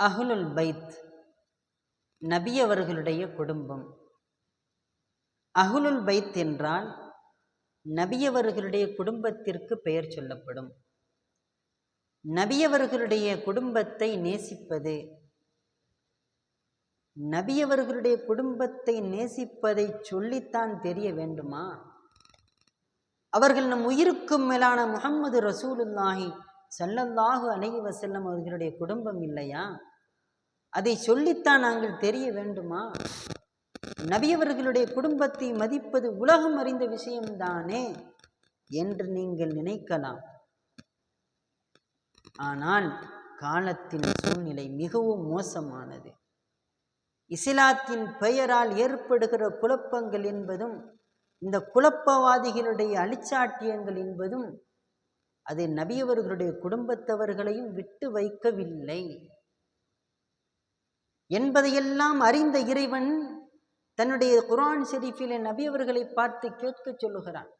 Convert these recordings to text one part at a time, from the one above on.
அஹ்லுல் பைத் நபியவர்களுடைய குடும்பம். அஹ்லுல் பைத் என்றால் நபியவர்களுடைய குடும்பத்திற்கு பெயர் சொல்லப்படும். நபியவர்களுடைய குடும்பத்தை நேசிப்பது நபியவர்களுடைய குடும்பத்தை நேசிப்பதை சொல்லித்தான் தெரிய வேண்டுமா? அவர்கள் நம் உயிருக்கும் மேலான முகம்மது ரசூலுல்லாஹி சல்லல்லாஹு அலைஹி வஸல்லம் அவர்களுடைய குடும்பம் இல்லையா? அதை சொல்லித்தான் நாங்கள் தெரிய வேண்டுமா? நபியவர்களுடைய குடும்பத்தை மதிப்பது உலகம் அறிந்த விஷயம்தானே என்று நீங்கள் நினைக்கலாம். ஆனால் காலத்தின் சூழ்நிலை மிகவும் மோசமானது. இஸ்லாத்தின் பெயரால் ஏற்படுகிற குழப்பங்கள் என்பதும் இந்த குழப்பவாதிகளுடைய அழிச்சாட்டியங்கள் என்பதும் அது நபியவர்களுடைய குடும்பத்தவர்களையும் விட்டு வைக்கவில்லை. என்பதையெல்லாம் அறிந்த இறைவன் தன்னுடைய குரான் ஷெரீஃபில் நபி அவர்களை பார்த்து கேட்கச் சொல்லுகிறான்.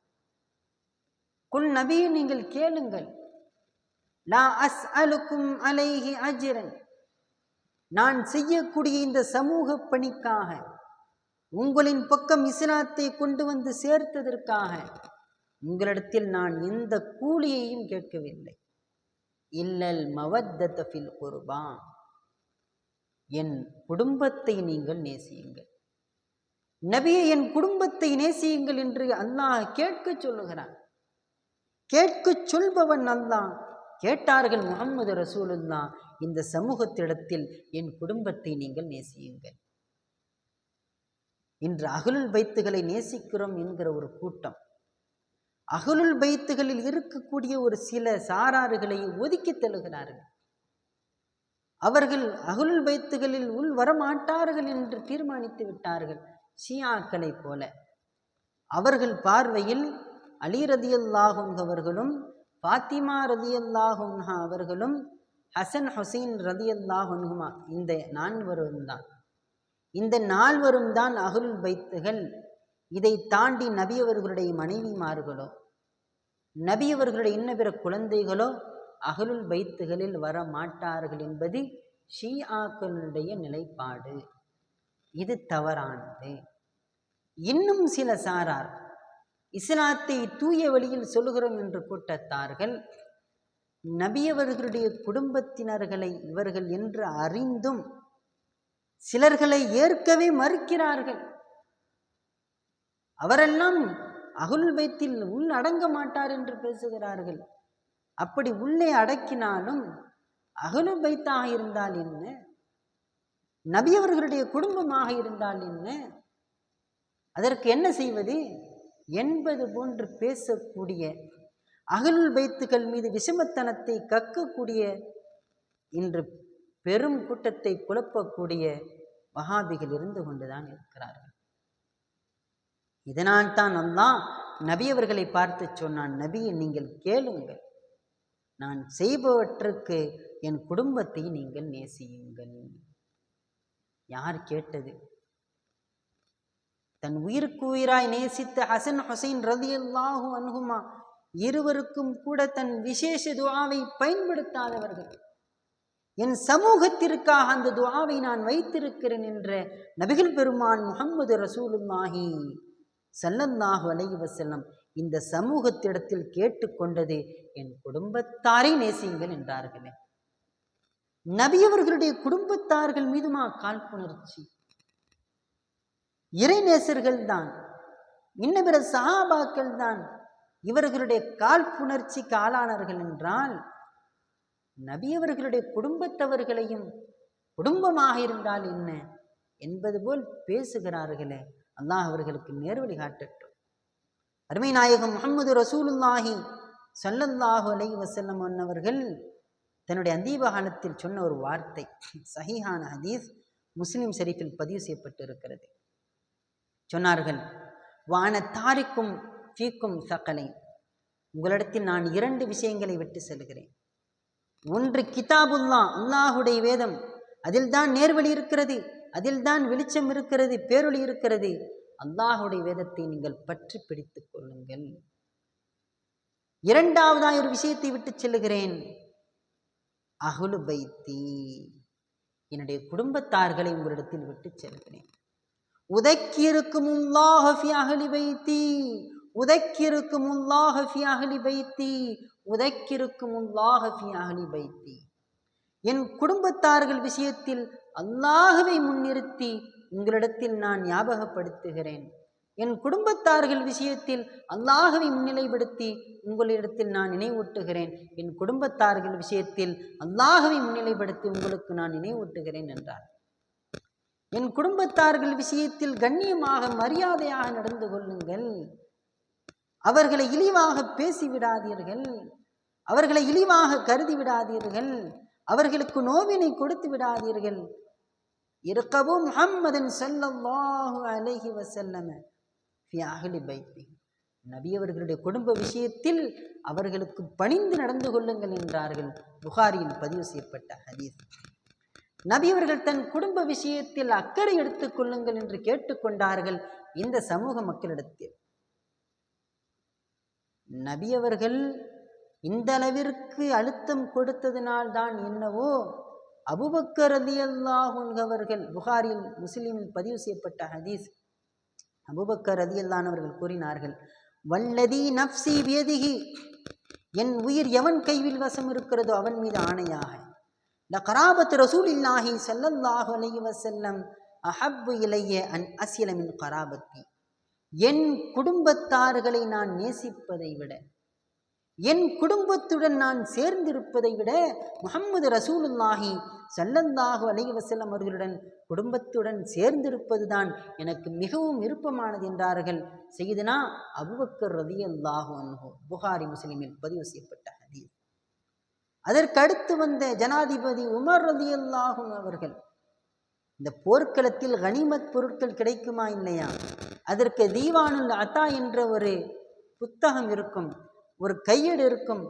குல் நபியை நீங்கள் கேளுங்கள். லா அஸ் அலுக்கும் அலைஹி அஜிரன். நான் செய்யக்கூடிய இந்த சமூக பணிக்காக உங்களின் பக்கம் இஸ்லாத்தை கொண்டு வந்து சேர்த்ததற்காக உங்களிடத்தில் நான் எந்த கூலியையும் கேட்கவில்லை. இல்லல் மவத்தத ஃபில் என் குடும்பத்தை நீங்கள் நேசியுங்கள். நபியை என் குடும்பத்தை நேசியுங்கள் என்று அல்லாஹ் கேட்கச் சொல்லுகிறான். கேட்கச் சொல்பவன் அல்லாஹ். கேட்டார்கள் முகமது ரசூலுல்லா இந்த சமூகத்திடத்தில் என் குடும்பத்தை நீங்கள் நேசியுங்கள். இன்று அகலுல் பைத்துகளை நேசிக்கிறோம் என்கிற ஒரு கூட்டம். அகலுல் பைத்துகளில் இருக்கக்கூடிய ஒரு சில சாராறுகளை ஒதுக்கி தள்ளுகிறார்கள். அவர்கள் அகுல் பைத்துகளில் உள் வரமாட்டார்கள் என்று தீர்மானித்து விட்டார்கள் ஷியாக்களைப் போல. அவர்கள் பார்வையில் அலி ரதியல்லாஹும் அவர்களும் பாத்திமா ரதியல்லாஹும் அவர்களும் ஹசன் ஹொசைன் ரதியல்லாஹுன்ஹுமா இந்த நான்வரும் தான். இந்த நால்வரும் தான் அகுல் பைத்துகள் இதை தாண்டி நபியவர்களுடைய மனைவிமார்களோ நபியவர்களுடைய இன்ன பிற குழந்தைகளோ அகலுல் பைத்துகளில் வர மாட்டார்கள் என்பது ஷீஆக்களுடைய நிலைப்பாடு. இது தவறானது. இன்னும் சில சாரார் இஸ்லாத்தை தூய வழியில் சொல்லுகிறோம் என்று கூட்டத்தார்கள் நபியவர்களுடைய குடும்பத்தினர்களை இவர்கள் என்று அறிந்தும் சிலர்களை ஏற்கவே மறுக்கிறார்கள். அவரெல்லாம் அகுல் வைத்தில் உள் அடங்க மாட்டார் என்று பேசுகிறார்கள். அப்படி உள்ளே அடக்கினாலும் அகலு பைத்தாக இருந்தால் என்ன? நபியவர்களுடைய குடும்பமாக இருந்தால் என்ன? அதற்கு என்ன செய்வது? என்பது போன்று பேசக்கூடிய அகலுள் பைத்துகள் மீது விஷமத்தனத்தை கக்கக்கூடிய இன்று பெரும் கூட்டத்தை குழப்பக்கூடிய வகாபிகள் இருந்து கொண்டுதான் இருக்கிறார்கள். இதனால் தான் அல்லாஹ் நபியவர்களை பார்த்து சொன்னான் நபியை நீங்கள் கேளுங்கள். நான் செய்பவற்றுக்கு என் குடும்பத்தை நீங்கள் நேசியுங்கள். யார் கேட்டது? தன் உயிருக்கு உயிராய் நேசித்த ஹசன் ஹுசைன் ரதி அல்லாஹு அன்ஹுமா இருவருக்கும் கூட தன் விசேஷ துவாவை பயன்படுத்தாதவர்கள். என் சமூகத்திற்காக அந்த துவாவை நான் வைத்திருக்கிறேன் என்ற நபிகள் பெருமான் முகமது ரசூலுல்லாஹி சல்லல்லாஹு அலைஹி செல்லம் இந்த சமூகத்திடத்தில் கேட்டுக்கொண்டது என் குடும்பத்தாரை நேசியுங்கள் என்றார்களே. நபியவர்களுடைய குடும்பத்தார்கள் மீதுமா காழ்ப்புணர்ச்சி இறைநேசர்கள் தான் இன்னும் பிற சஹாபாக்கள் தான் இவர்களுடைய காழ்ப்புணர்ச்சிக்கு ஆளானார்கள் என்றால் நபியவர்களுடைய குடும்பத்தவர்களையும் குடும்பமாக இருந்தால் என்ன என்பது போல் பேசுகிறார்களே. அல்லாஹ் அவர்களுக்கு நேர்வழி காட்டட்டும். அருமை நாயகம் முகமது ரசூலுல்லாஹி சல்லல்லாஹு அலை வசல்லம் அன்னவர்கள் தன்னுடைய அந்தீப காலத்தில் சொன்ன ஒரு வார்த்தை சஹிஹான ஹதீஸ் முஸ்லிம் ஷெரீஃபில் பதிவு செய்யப்பட்டு இருக்கிறது சொன்னார்கள் வான தாரிக்கும் ஃபீக்கும் சக்கலை உங்களிடத்தில் நான் இரண்டு விஷயங்களை விட்டு செல்கிறேன். ஒன்று கிதாபுல்லா அல்லாஹுடைய வேதம். அதில்தான் நேர்வழி இருக்கிறது அதில்தான் வெளிச்சம் இருக்கிறது பேரொளி இருக்கிறது. அல்லாஹுடைய வேதத்தை நீங்கள் பற்றி பிடித்து கொள்ளுங்கள். இரண்டாவதாக ஒரு விஷயத்தை விட்டு செல்லுகிறேன். அகுலு பைத்தி. என்னுடைய குடும்பத்தார்களை உங்களிடத்தில் விட்டுச் செல்கிறேன். உதக்கியிருக்கும் உல்லாஹி அகலி வைத்தி உதக்கியிருக்கும் உல்லாஹி அகலி வைத்தி உதக்கிருக்கும் உல்லாஹி அகலி வைத்தி என் குடும்பத்தார்கள் விஷயத்தில் அல்லாஹுவை முன்னிறுத்தி உங்களிடத்தில் நான் ஞாபகப்படுத்துகிறேன். என் குடும்பத்தார்கள் விஷயத்தில் அல்லாஹுவை முன்னிலைப்படுத்தி உங்களிடத்தில் நான் நினைவூட்டுகிறேன். என் குடும்பத்தார்கள் விஷயத்தில் அல்லாஹுவை முன்னிலைப்படுத்தி உங்களுக்கு நான் நினைவூட்டுகிறேன் என்றார். என் குடும்பத்தார்கள் விஷயத்தில் கண்ணியமாக மரியாதையாக நடந்து கொள்ளுங்கள். அவர்களை இழிவாக பேசிவிடாதீர்கள். அவர்களை இழிவாக கருதி விடாதீர்கள் அவர்களுக்கு நோவினை கொடுத்து விடாதீர்கள் இருக்கவும் முஹம்மதன் செல்லல்லாஹு அலஹி வசல்லம ஃபி பைத்தி. நபி அவர்களுடைய குடும்ப விஷயத்தில் அவர்களுக்கு பணிந்து நடந்து கொள்ளுங்கள் என்றார்கள். புகாரியில் பதிவு செய்யப்பட்ட ஹதீஸ். நபி அவர்கள் தன் குடும்ப விஷயத்தில் அக்கறை எடுத்துக் கொள்ளுங்கள் என்று கேட்டுக்கொண்டார்கள் இந்த சமூக மக்களிடத்தில். நபி அவர்கள் இந்த அளவிற்கு அழுத்தம் கொடுத்ததினால்தான் என்னவோ அபுபக்கர் அலி அவர்கள் புகாரில் முஸ்லீமில் பதிவு செய்யப்பட்ட ஹதீஸ். அபுபக்கர் அலி கூறினார்கள் வல்லதி நப்சி வேதிகி என் உயிர் எவன் கைவில் வசம் இருக்கிறதோ அவன் மீது ஆணையாக. இந்த கராபத் ரசூல் இல்லாஹி ஸல்லல்லாஹு அலைஹி வசல்லம் அஹப்பு இலைய அன் அசிலமின் கராபத்தி. என் குடும்பத்தார்களை நான் நேசிப்பதை விட என் குடும்பத்துடன் நான் சேர்ந்திருப்பதை விட முகம்மது ரசூலுல்லாஹி ஸல்லல்லாஹு அலைவசல்லம் அவர்களுடன் குடும்பத்துடன் சேர்ந்திருப்பதுதான் எனக்கு மிகவும் விருப்பமானது என்றார்கள். செய்தனா அபுபக்கர் ரலியல்லாஹு அன்ஹு புகாரி முஸ்லிமில் பதிவு செய்யப்பட்ட ஹதீஸ். அதற்கடுத்து வந்த ஜனாதிபதி உமர் ரலியல்லாஹு அவர்கள் இந்த போர்க்களத்தில் கனிமத் பொருட்கள் கிடைக்குமா இல்லையா? அதற்கு தீவானுல் அத்தா என்ற ஒரு புத்தகம் இருக்கும். ஒரு கையேடு இருக்கும்.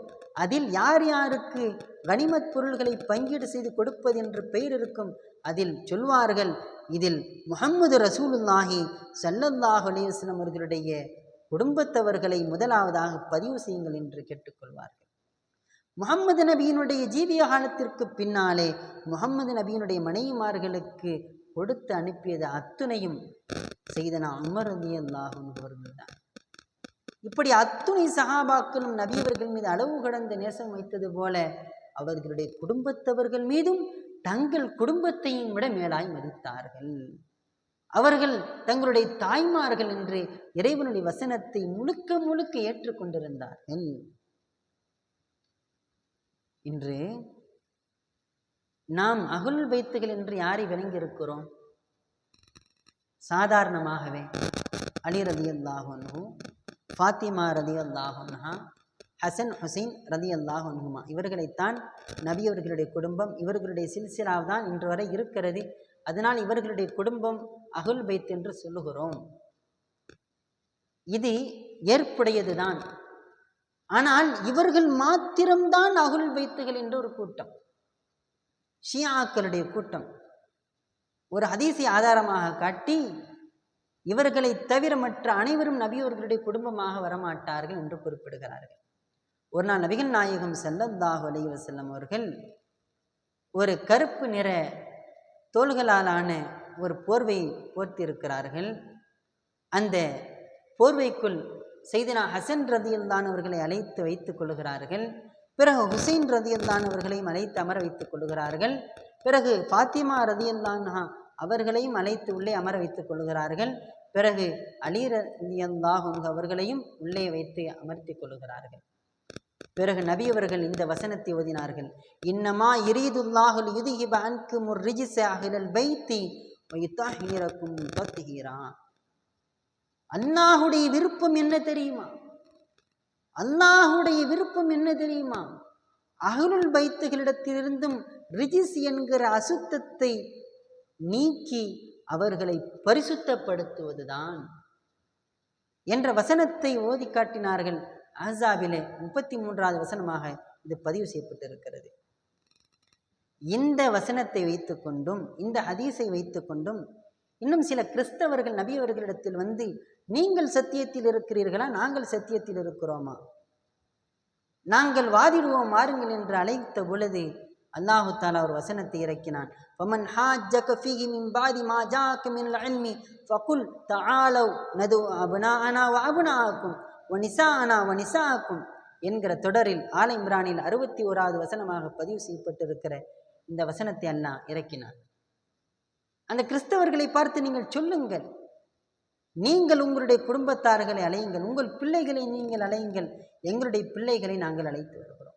அதில் யார் யாருக்கு கனிமத் பொருள்களை பங்கீடு செய்து கொடுப்பது என்று பெயர் இருக்கும் அதில் சொல்வார்கள் இதில் முகம்மது ரசூலுல்லாஹி சல்லல்லாஹ் அலைஹி அவர்களுடைய குடும்பத்தவர்களை முதலாவதாக பதிவு செய்யுங்கள் என்று கேட்டுக்கொள்வார்கள். முகம்மது நபியினுடைய ஜீவிய காலத்திற்கு பின்னாலே முகம்மது நபியினுடைய மனைவிமார்களுக்கு கொடுத்து அனுப்பியது அத்துணையும் செய்தனா அமரதியல்லாகும் ரலியல்லாஹு அவர்கள் தான். இப்படி அத்துணை சகாபாக்களும் நபியவர்கள் மீது அளவு கடந்த நேசம் வைத்தது போல அவர்களுடைய குடும்பத்தவர்கள் மீதும் தங்கள் குடும்பத்தையும் விட மேலாய் மதித்தார்கள். அவர்கள் தங்களுடைய தாய்மார்கள் என்று இறைவனுடைய வசனத்தை முழுக்க முழுக்க ஏற்றுக்கொண்டிருந்தார்கள் இன்று நாம் அகுல் வைத்துகள் என்று யாரை விளங்கி இருக்கிறோம் சாதாரணமாகவே அலி ஃபாத்திமா ரதி அல்லாஹா ஹசன் ஹுசைன் ரதி அல்லாஹுமா இவர்களைத்தான் நபியவர்களுடைய குடும்பம் இவர்களுடைய சில்சிலாவ் தான் இன்று வரை இருக்கிறது. அதனால் இவர்களுடைய குடும்பம் அகுல் பைத் என்று சொல்லுகிறோம். இது ஏற்புடையதுதான். ஆனால் இவர்கள் மாத்திரம்தான் அகுல் பைத்துகள் என்ற ஒரு கூட்டம். ஷியாக்களுடைய கூட்டம். ஒரு அதிசய ஆதாரமாக காட்டி இவர்களை தவிர மற்ற அனைவரும் நபியோர்களுடைய குடும்பமாக வரமாட்டார்கள் என்று குறிப்பிடுகிறார்கள். ஒரு நாள் நபிகள் நாயகம் ஸல்லல்லாஹு அலைஹி வஸல்லம் அவர்கள் ஒரு கருப்பு நிற தோள்களாலான ஒரு போர்வையை போர்த்தியிருக்கிறார்கள். அந்த போர்வைக்குள் செய்தினா ஹசன் ரதியில்தான் அவர்களை அழைத்து வைத்துக் கொள்கிறார்கள். பிறகு ஹுசைன் ரதியில்தான் அவர்களையும் அழைத்து அமர வைத்துக் கொள்கிறார்கள். பிறகு ஃபாத்திமா ரதியில்தான் அவர்களையும் அழைத்து உள்ளே அமர வைத்துக் கொள்கிறார்கள். பிறகு அலி ரதியல்லாஹு அவர்களையும் உள்ளே வைத்து அமர்த்திக் கொள்கிறார்கள். பிறகு நபி அவர்கள் இந்த வசனத்தை ஓதினார்கள். இன்னமா இரீதுல்லாஹுல் யுதிஹிப அன்கும் ரிஜிஸ அகிலல் வைத்தி வயுத்தஹீரக்கும் தத்ஹீரா. அல்லாஹுடைய விருப்பம் என்ன தெரியுமா? அல்லாஹுடைய விருப்பம் என்ன தெரியுமா? அகலுல் பைத்துகளிடத்திலிருந்தும் ரிஜிஸ் என்கிற அசுத்தத்தை நீக்கி அவர்களை பரிசுத்தப்படுத்துவதுதான் என்ற வசனத்தை ஓதி காட்டினார்கள். அஹாபிலே முப்பத்தி மூன்றாவது வசனமாக இது பதிவு செய்யப்பட்டிருக்கிறது. இந்த வசனத்தை வைத்துக்கொண்டும் இந்த ஹதீஸை வைத்துக்கொண்டும் இன்னும் சில கிறிஸ்தவர்கள் நபியவர்களிடத்தில் வந்து நீங்கள் சத்தியத்தில் இருக்கிறீர்களா? நாங்கள் சத்தியத்தில் இருக்கிறோமா? நாங்கள் வாதிடுவோம் மாறுங்கள் என்று அழைத்த பொழுது அல்லாஹு தாலா ஒரு வசனத்தை இறக்கினான். فمن حاجك فيه من بعد ما جاءك من العلم فقل تعالوا ندعو أبناءنا وأبناءكم ونساءنا ونساءكم என்கிற தொடரில் ஆல இம்ரானில் அறுபத்தி ஓராவது வசனமாக பதிவு செய்யப்பட்டிருக்கிற இந்த வசனத்தை அல்லாஹ் இறக்கினார் அந்த கிறிஸ்தவர்களை பார்த்து நீங்கள் சொல்லுங்கள் நீங்கள் உங்களுடைய குடும்பத்தார்களை அலையுங்கள் உங்கள் பிள்ளைகளை நீங்கள் அலையுங்கள் எங்களுடைய பிள்ளைகளை நாங்கள் அழைத்து வருகிறோம்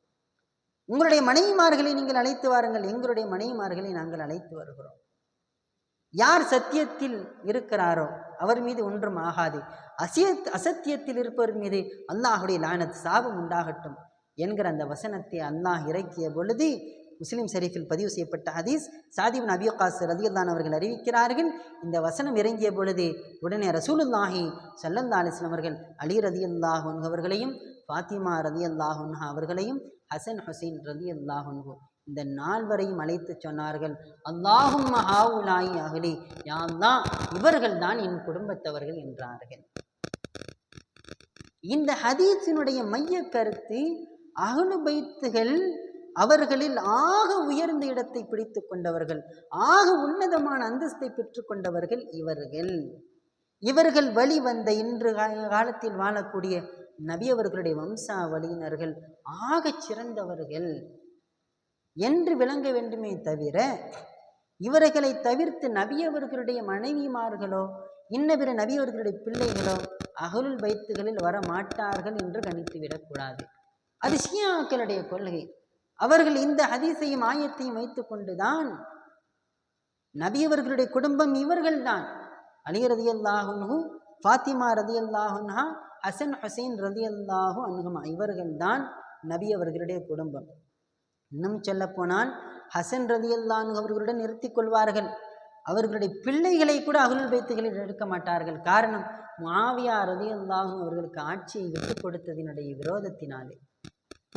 உங்களுடைய மனைவிமார்களை நீங்கள் அழைத்து வாருங்கள். எங்களுடைய மனைவிமார்களை நாங்கள் அழைத்து வருகிறோம். யார் சத்தியத்தில் இருக்கிறாரோ அவர் மீது ஒன்றும் ஆகாது. அசிய அசத்தியத்தில் இருப்பவர் மீது அல்லாஹுடைய லானத் சாபம் உண்டாகட்டும் என்கிற அந்த வசனத்தை அல்லாஹ் இறக்கிய பொழுது முஸ்லிம் ஷரீஃபில் பதிவு செய்யப்பட்ட ஹதீஸ் சாதிபின் அபியகாஸ் ரதியுல்லான் அவர்கள் அறிவிக்கிறார்கள். இந்த வசனம் இறங்கிய பொழுது உடனே ரசூலுல்லாஹி சல்லல்லா அலிஸ்லாம் அவர்கள் அலி ரதியுல்லாஹ் அவர்களையும் ஃபாத்திமா ரதியுல்லாஹ் அவர்களையும் ஹசன் ஹுசைன் ரதியுல்லாஹ் இந்த நால்வரையும் அழைத்து சொன்னார்கள். அல்லாஹும் ஹாவுலாயி அகலி யாந்தான் இவர்கள் தான் என் குடும்பத்தவர்கள் என்றார்கள். இந்த ஹதீஸினுடைய மைய கருத்து அகலு பைத்துகள் அவர்களில் ஆக உயர்ந்த இடத்தை பிடித்து கொண்டவர்கள் ஆக உன்னதமான அந்தஸ்தை பெற்றுக்கொண்டவர்கள் இவர்கள். இவர்கள் வழி வந்த இன்று காலத்தில் வாழக்கூடிய நபியவர்களுடைய வம்சாவளியினர்கள் ஆகச் சிறந்தவர்கள் என்று விளங்க வேண்டுமே தவிர இவர்களை தவிர்த்து நபியவர்களுடைய மனைவிமார்களோ இன்ன பிற நபியவர்களுடைய பிள்ளைகளோ அகலுள் பைத்துகளில் வர மாட்டார்கள் என்று கணித்து விடக்கூடாது அது ஷியாக்களுடைய கொள்கை. அவர்கள் இந்த ஹதீஸையும் ஆயத்தையும் வைத்துக்கொண்டுதான் நபியவர்களுடைய குடும்பம் இவர்கள்தான். அலி ரதி ஃபாத்திமா ரதி ஹசன் ஹுசைன் ரதி அல்லாஹு அன்ஹுமா இவர்கள்தான் நபி அவர்களுடைய குடும்பம். இன்னும் சொல்லப்போனால் ஹசன் ரதி அல்லாஹு அவர்களுடன் நிறுத்தி கொள்வார்கள். அவர்களுடைய பிள்ளைகளை கூட அகுல் வைத்துகளில் எடுக்க மாட்டார்கள். காரணம் மாவியா ரதி அல்லாஹும் அவர்களுக்கு ஆட்சியை விட்டுக் கொடுத்ததினுடைய விரோதத்தினாலே.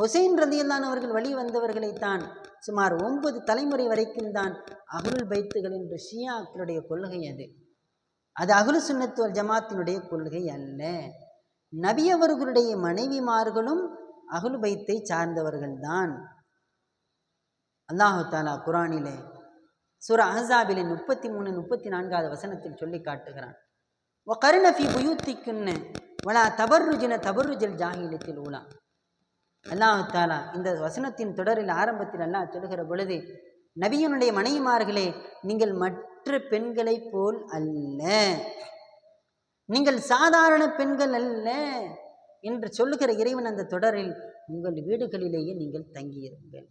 ஹுசைன் ரதியல்லான் அவர்கள் வழி வந்தவர்களைத்தான் சுமார் ஒன்பது தலைமுறை வரைக்கும் தான் அகுல் பைத்துகள் என்று ஷியாக்களுடைய கொள்கை அது. அது அகுல் சுன்னத்துவல் ஜமாத்தினுடைய கொள்கை அல்ல. நபி அவர்களுடைய மனைவிமார்களும் அகலுபைத்தை சார்ந்தவர்கள்தான். அல்லாஹு தாலா குரானிலே சுர அஹ்ஸாபிலே முப்பத்தி மூணு முப்பத்தி நான்காவது வசனத்தில் சொல்லி காட்டுகிறான். ஒ கருணஃபி புயூத்திக்குன்னு வலா தபர்ருஜின தபர்ருஜல் ஜாகிலத்தில் ஊலா. அல்லாஹ் தாலா இந்த வசனத்தின் தொடரில் ஆரம்பத்தில் அல்லாஹ் சொல்லுகிற பொழுது நபியனுடைய மனைவிமார்களே நீங்கள் மற்ற பெண்களைப் போல் அல்ல. நீங்கள் சாதாரண பெண்கள் அல்ல என்று சொல்லுகிற இறைவன் அந்த தொடரில் உங்கள் வீடுகளிலேயே நீங்கள் தங்கியிருங்கள்.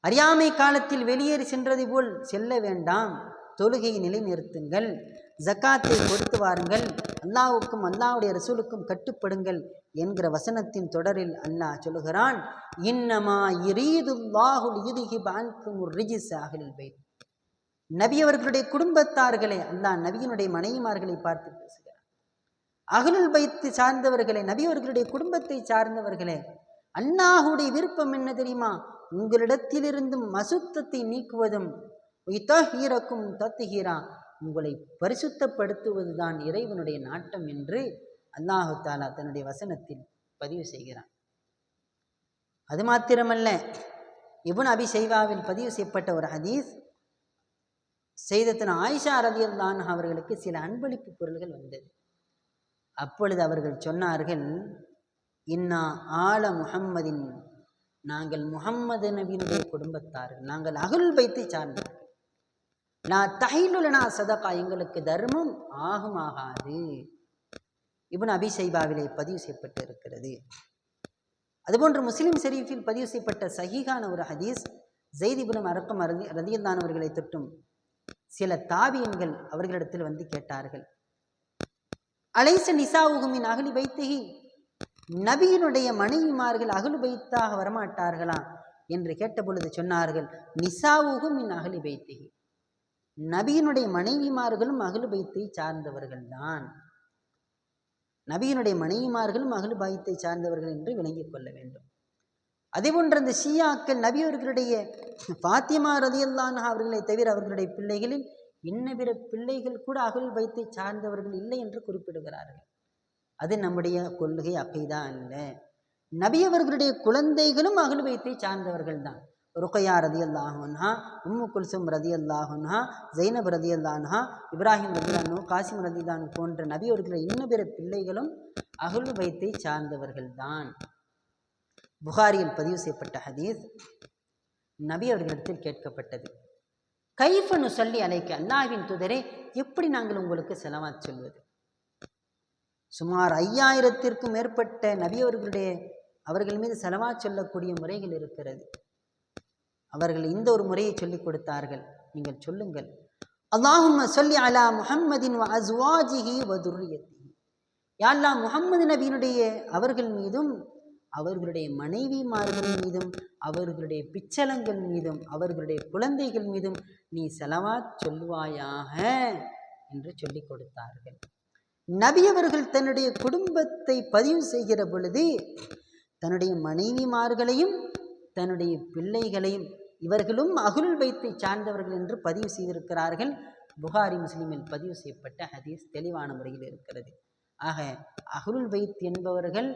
அறியாமை காலத்தில் வெளியேறி சென்றது போல் செல்ல வேண்டாம். தொழுகையை நிலைநிறுத்துங்கள். ஜக்காத்தை கொடுத்து வாருங்கள். அல்லாவுக்கும் அல்லாவுடைய ரசூலுக்கும் கட்டுப்படுங்கள் என்கிற வசனத்தின் தொடரில் அல்லாஹ் சொல்லுகிறான் இன்னமா இரீதுல்லாஹுல் இதுகி பான்கும் ரிஜிஸ் அஹ்லில் பைத். நபி அவர்களுடைய குடும்பத்தார்களே அல்லாஹ் நபியினுடைய மனைவிமார்களை பார்த்து பேசுகிறார். அகலுல் பைத்து சார்ந்தவர்களே நபி அவர்களுடைய குடும்பத்தை சார்ந்தவர்களே அல்லாஹுடைய விருப்பம் என்ன தெரியுமா? உங்களிடத்திலிருந்தும் மசுத்தத்தை நீக்குவதும் ஹீரக்கும் தத்துஹீரா உங்களை பரிசுத்தப்படுத்துவதுதான் இறைவனுடைய நாட்டம் என்று அல்லாஹு தாலா தன்னுடைய வசனத்தில் பதிவு செய்கிறான். அது மாத்திரமல்ல இபுன் அபி செய்வாவில் பதிவு செய்யப்பட்ட ஒரு ஹதீஸ் செய்தத்தின் ஆயிஷா ரதியல்லான் அவர்களுக்கு சில அன்பளிப்பு பொருள்கள் வந்தது. அப்பொழுது அவர்கள் சொன்னார்கள் இன்னா ஆல முகம்மதின் நாங்கள் முகம்மது நபியினுடைய குடும்பத்தார்கள். நாங்கள் அகுல் வைத்து சார்ந்தார்கள் நான் தஹிலுலனா சதகா எங்களுக்கு தர்மம் ஆகும் ஆகாது இப்னு அபி பதிவு செய்யப்பட்டு இருக்கிறது அதுபோன்று முஸ்லிம் ஷெரீஃபில் பதிவு செய்யப்பட்ட சஹீகான ஒரு ஹதீஸ் ஜெய்த் அரக்கம் ரதியந்தானவர்களை ரதியல்லான் அவர்களை தொட்டும் சில தாவியன்கள் அவர்களிடத்தில் வந்து கேட்டார்கள். அலைச நிசாவுகுமின் அகலி பைத்தகி நபியினுடைய மனைவிமார்கள் அகலு பைத்தாக வரமாட்டார்களா என்று கேட்டபொழுது சொன்னார்கள் நிசாவுகும் மின் அகலி பைத்தகி. நபியினுடைய மனைவிமார்களும் அகலு பைத்தை சார்ந்தவர்கள்தான் நபியினுடைய மனைவிமார்களும் அகலு பைத்தை சார்ந்தவர்கள் என்று விளங்கிக் கொள்ள வேண்டும். அதேபோன்று அந்த ஷியாக்கள் நபியவர்களுடைய பாத்தியமா பாத்திமா ரதியல்லான் அவர்களை தவிர அவர்களுடைய பிள்ளைகளில் இன்ன பிற பிள்ளைகள் கூட அகல் வைத்தை சார்ந்தவர்கள் இல்லை என்று குறிப்பிடுகிறார்கள். அது நம்முடைய கொள்கை அக்கைதா அல்ல. நபியவர்களுடைய குழந்தைகளும் அகல் வைத்தை சார்ந்தவர்கள் தான். ருக்கையா ரதி அல்லாஹா உம்மு குல்சும் ரதி அல்லாஹா ஜைனப் ரதி அல்லாஹா இப்ராஹிம் ரதிலானு காசிம் ரதிலானு போன்ற நபியவர்களை இன்னும் பிற பிள்ளைகளும் அகல் வைத்தை சார்ந்தவர்கள்தான் புகாரியில் பதிவு செய்யப்பட்ட ஹதீஸ் நபி அவர்களிடத்தில் கேட்கப்பட்டது. கைஃபனு சொல்லி அழைக்க அல்லாஹ்வின் துதரை எப்படி நாங்கள் உங்களுக்கு செலவா சொல்வது? சுமார் ஐயாயிரத்திற்கும் மேற்பட்ட நபி அவர்களுடைய அவர்கள் மீது செலவா சொல்லக்கூடிய முறைகள் இருக்கிறது. அவர்கள் இந்த ஒரு முறையை சொல்லிக் கொடுத்தார்கள். நீங்கள் சொல்லுங்கள். அல்லாஹும் சொல்லி அலா முஹம்மதின் அஸ்வாஜிஹி யா முஹம்மது நபியினுடைய அவர்கள் மீதும் அவர்களுடைய மனைவிமார்கள் மீதும் அவர்களுடைய பிச்சலங்கள் மீதும் அவர்களுடைய குழந்தைகள் மீதும் நீ செலவா சொல்லுவாயாக என்று சொல்லிக் கொடுத்தார்கள். நபி அவர்கள் தன்னுடைய குடும்பத்தை பதிவு செய்கிற பொழுது தன்னுடைய மனைவிமார்களையும் தன்னுடைய பிள்ளைகளையும் இவர்களும் அகுல் வைத்தை சார்ந்தவர்கள் என்று பதிவு செய்திருக்கிறார்கள். புகாரி முஸ்லீமில் பதிவு செய்யப்பட்ட ஹதீஸ் தெளிவான முறையில் இருக்கிறது. ஆக அகுல் வைத் என்பவர்கள்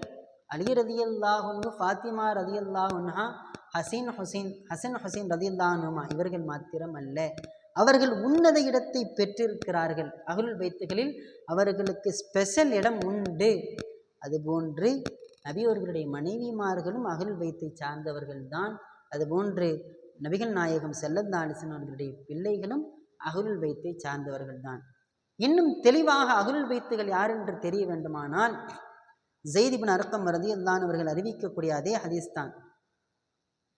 அலி ரதியல்லாஹுன்னு ஃபாத்திமா ரதியல்லாஹுன்ஹா ஹசீன் ஹுசைன் ஹசன் ஹுசீன் ரதி அல்லாஹுமா இவர்கள் மாத்திரம் அல்ல அவர்கள் உன்னத இடத்தை பெற்றிருக்கிறார்கள். அகுல் வைத்துகளில் அவர்களுக்கு ஸ்பெஷல் இடம் உண்டு. அதுபோன்று நபியவர்களுடைய மனைவிமார்களும் அகுல் வைத்தை சார்ந்தவர்கள்தான் அதுபோன்று நபிகள் நாயகம் செல்லந்தாலிசன் அவர்களுடைய பிள்ளைகளும் அகுல் வைத்தை சார்ந்தவர்கள்தான் இன்னும் தெளிவாக அகுல் வைத்துகள் யார் என்று தெரிய வேண்டுமானால் ஜெய்திபின் அர்க்கம் ரதி அவர்கள் அறிவிக்கக்கூடிய அதே ஹதீஸ் தான்.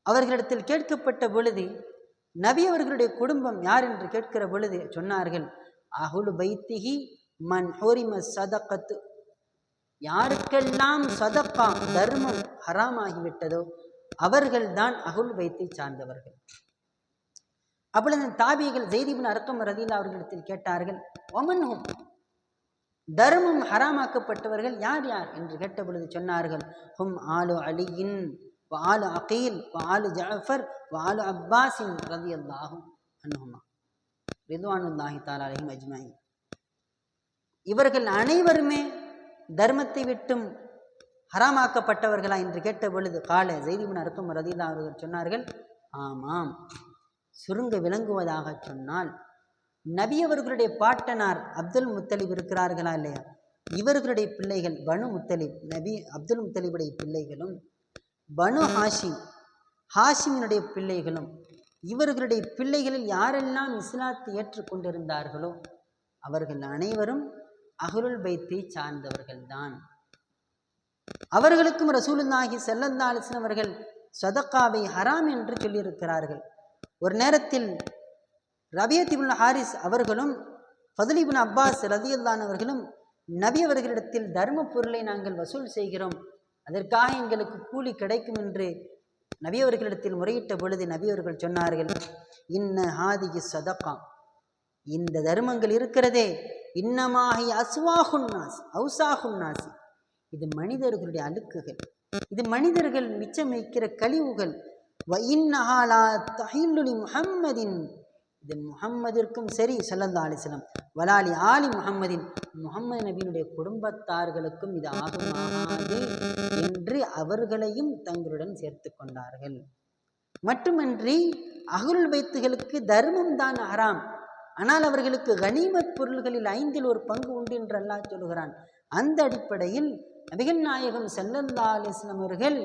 அவர்களிடத்தில் கேட்கப்பட்ட பொழுது நபி அவர்களுடைய குடும்பம் யார் என்று கேட்கிற பொழுது சொன்னார்கள் அகுல் பைத்திகி மன் ஹோரிம சதக்கத்து யாருக்கெல்லாம் சதக்கா தர்மம் ஹராமாகிவிட்டதோ அவர்கள்தான் அகுல் வைத்தை சார்ந்தவர்கள். அப்பொழுது தாபிகள் ஜெய்திபின் அர்க்கம் ரதியில் அவர்களிடத்தில் கேட்டார்கள் ஒமன்ஹும் தர்மம் ஹராமாக்கப்பட்டவர்கள் யார் யார் என்று கேட்ட பொழுது சொன்னார்கள் ஹும் ஆலு அலியின் வாலு அகீல் வாலு ஜாஃபர் வாலு அப்பாஸின் ரதி அல்லாஹும் அன்ஹுமா. ரிதுவானுல்லாஹி தாலாலையும் அஜ்மாயி இவர்கள் அனைவருமே தர்மத்தை விட்டும் ஹராமாக்கப்பட்டவர்களா என்று கேட்ட பொழுது கால ஜெய்திபின் அர்த்தம் ரதிலா அவர்கள் சொன்னார்கள் ஆமாம். சுருங்க விளங்குவதாக சொன்னால் நபி அவர்களுடைய பாட்டனார் அப்துல் முத்தலிப் இருக்கிறார்களா இல்லையா? இவர்களுடைய பிள்ளைகள் பனு முத்தலிப் நபி அப்துல் முத்தலிபுடைய பிள்ளைகளும் பனு ஹாஷிம் ஹாஷிமினுடைய பிள்ளைகளும் இவர்களுடைய பிள்ளைகளில் யாரெல்லாம் இஸ்லாத்தை ஏற்றுக்கொண்டிருந்தார்களோ அவர்கள் அனைவரும் அகுருல் பைத்தை சார்ந்தவர்கள்தான். அவர்களுக்கும் ரசூலுல்லாஹி செல்லந்தாலிசன் அவர்கள் சதக்காவை ஹராம் என்று சொல்லியிருக்கிறார்கள். ஒரு நேரத்தில் ரபியத்திபுல் ஹாரிஸ் அவர்களும் ஃபதுலிபின் அப்பாஸ் ரதியுல்லான் அவர்களும் நபி அவர்களிடத்தில் தர்ம பொருளை நாங்கள் வசூல் செய்கிறோம். அதற்காக எங்களுக்கு கூலி கிடைக்கும் என்று நபி அவர்களிடத்தில் முறையிட்ட பொழுது நபி அவர்கள் சொன்னார்கள் இன்ன ஹாதிகி சதக்கா. இந்த தர்மங்கள் இருக்கிறதே. இன்னமாகி அஸ்வாஹுன்னாஸ் அவுசாகுன்னாசி இது மனிதர்களுடைய அழுக்குகள். இது மனிதர்கள் மிச்சம் வைக்கிற கழிவுகள். இன்னஹாலா தஹில்லுலி முஹம்மதின் இது முகம்மதிற்கும் சரி சல்லல்லா அலிஸ்லாம் வலாலி ஆலி முகம்மதின் முகம்மது நபியினுடைய குடும்பத்தார்களுக்கும் இது ஆகுமாகாது என்று அவர்களையும் தங்களுடன் சேர்த்து கொண்டார்கள். மட்டுமன்றி அகுல் வைத்துகளுக்கு தர்மம் தான் ஹராம். ஆனால் அவர்களுக்கு கனிமத் பொருள்களில் ஐந்தில் ஒரு பங்கு உண்டு என்று அல்லாஹ் சொல்கிறான் அந்த அடிப்படையில் நபிகள் நாயகம் செல்லல்லா அலிஸ்லாம் அவர்கள்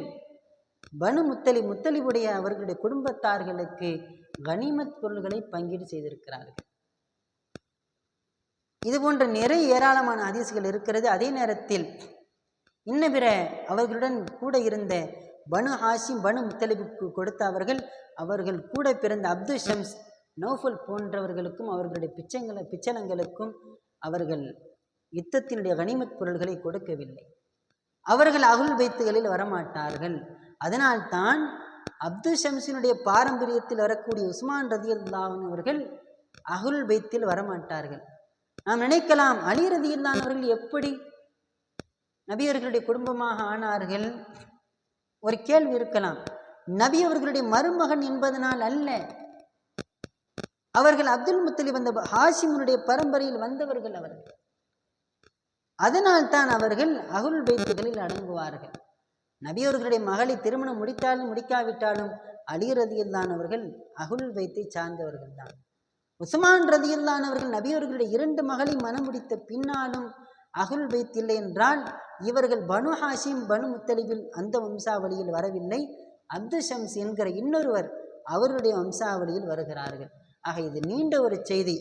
பனு முத்தலி முத்தலிபுடைய அவர்களுடைய குடும்பத்தார்களுக்கு கனிமத் பொருள்களை பங்கீடு செய்திருக்கிறார்கள். இது போன்ற நிறைய ஏராளமான ஹதீஸ்கள் இருக்கிறது. அதே நேரத்தில் இன்ன பிற அவர்களுடன் கூட இருந்த பனு ஹாஷிம் பனு முத்தலிபுக்கு கொடுத்த அவர்கள் அவர்கள் கூட பிறந்த அப்துல் ஷம்ஸ் நௌஃபல் போன்றவர்களுக்கும் அவர்களுடைய பிச்சங்களை பிச்சலங்களுக்கும் அவர்கள் யுத்தத்தினுடைய கனிமத் பொருள்களை கொடுக்கவில்லை. அவர்கள் அகுல் வைத்துகளில் வரமாட்டார்கள். அதனால்தான் அப்துல் ஷம்ஸினுடைய பாரம்பரியத்தில் வரக்கூடிய உஸ்மான் ரதியுல்லான் அவர்கள் அகுல் பைத்தில் வரமாட்டார்கள். நாம் நினைக்கலாம் அலி ரதி அவர்கள் எப்படி நபியவர்களுடைய குடும்பமாக ஆனார்கள்? ஒரு கேள்வி இருக்கலாம். நபி அவர்களுடைய மருமகன் என்பதனால் அல்ல. அவர்கள் அப்துல் முத்தலி வந்த ஹாஷிமுடைய பரம்பரையில் வந்தவர்கள் அவர்கள். அதனால் தான் அவர்கள் அகுல் பைத்துகளில் அடங்குவார்கள். நபியோர்களுடைய மகளை திருமணம் முடித்தாலும் முடிக்காவிட்டாலும் அலி ரதியில்லானவர்கள் அகுல் வைத்தை சார்ந்தவர்கள் தான். உஸ்மான் ரதியில்லானவர்கள் நபியோர்களுடைய இரண்டு மகளை மனம் முடித்த பின்னாலும் அகுல் வைத் இல்லை என்றால் இவர்கள் பனு ஹாஷிம் பனு முத்தலிபில் அந்த வம்சாவளியில் வரவில்லை. அப்து ஷம்ஸ் என்கிற இன்னொருவர் அவருடைய வம்சாவளியில் வருகிறார்கள். ஆக இது நீண்ட ஒரு செய்தி.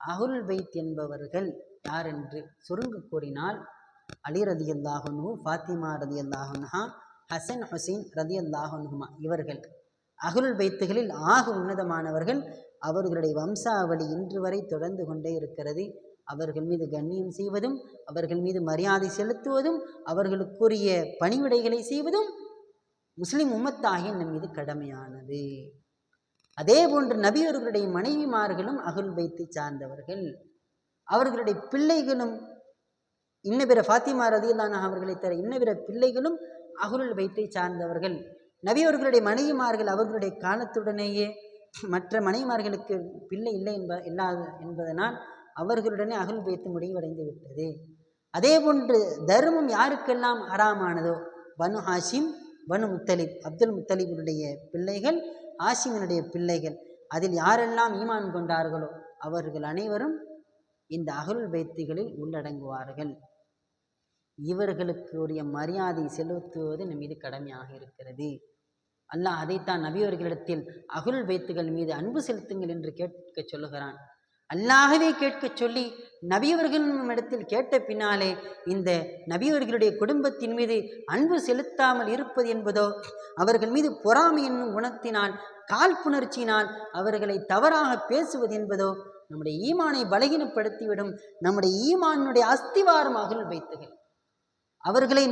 அகுல் வைத் என்பவர்கள் யார் என்று சுருங்க கூறினால் அலி ரதி அல்லாஹனு ஃபாத்திமா ரதி அல்லாஹன்ஹா ஹசன் ஹுசைன் ரதி அல்லாஹனுமா இவர்கள். அகுல் பைத்துகளில் ஆக உன்னதமானவர்கள் அவர்களுடைய வம்சாவளி இன்று வரை தொடர்ந்து கொண்டே இருக்கிறது. அவர்கள் மீது கண்ணியம் செய்வதும் அவர்கள் மீது மரியாதை செலுத்துவதும் அவர்களுக்குரிய பணிவிடைகளை செய்வதும் முஸ்லிம் உம்மத்தாகிய நம் மீது கடமையானது. அதே போன்று நபியவர்களுடைய மனைவிமார்களும் அகுல் பைத்தை சார்ந்தவர்கள். அவர்களுடைய பிள்ளைகளும் இன்ன பிற ஃபாத்திமா ரதியல்லான அவர்களை தர இன்ன பிற பிள்ளைகளும் அகுருள் வைத்தை சார்ந்தவர்கள். நபியவர்களுடைய மனைவிமார்கள் அவர்களுடைய காலத்துடனேயே மற்ற மனைவிமார்களுக்கு பிள்ளை இல்லை என்ப இல்லாத என்பதனால் அவர்களுடனே அகுல் பைத்து முடிவடைந்து விட்டது. அதே போன்று தர்மம் யாருக்கெல்லாம் ஹராமானதோ பனு ஹாஷிம் பனு முத்தலிப் அப்துல் முத்தலிபுடைய பிள்ளைகள் ஹாஷிமினுடைய பிள்ளைகள் அதில் யாரெல்லாம் ஈமான் கொண்டார்களோ அவர்கள் அனைவரும் இந்த அகல் பைத்துகளில் உள்ளடங்குவார்கள். இவர்களுக்கு உரிய மரியாதை செலுத்துவது நம் மீது கடமையாக இருக்கிறது. அல்லாஹ் அதைத்தான் நபியவர்களிடத்தில் அகுல் வைத்துகள் மீது அன்பு செலுத்துங்கள் என்று கேட்க சொல்லுகிறான். அல்லாகவே கேட்கச் சொல்லி நபியவர்களின் இடத்தில் கேட்ட பின்னாலே இந்த நபியவர்களுடைய குடும்பத்தின் மீது அன்பு செலுத்தாமல் இருப்பது என்பதோ அவர்கள் மீது பொறாமை என்னும் குணத்தினால் காழ்ப்புணர்ச்சியினால் அவர்களை தவறாக பேசுவது என்பதோ நம்முடைய ஈமானை பலகீனப்படுத்திவிடும். நம்முடைய ஈமானுடைய அஸ்திவாரம் அகல் வைத்துகள் அவர்களை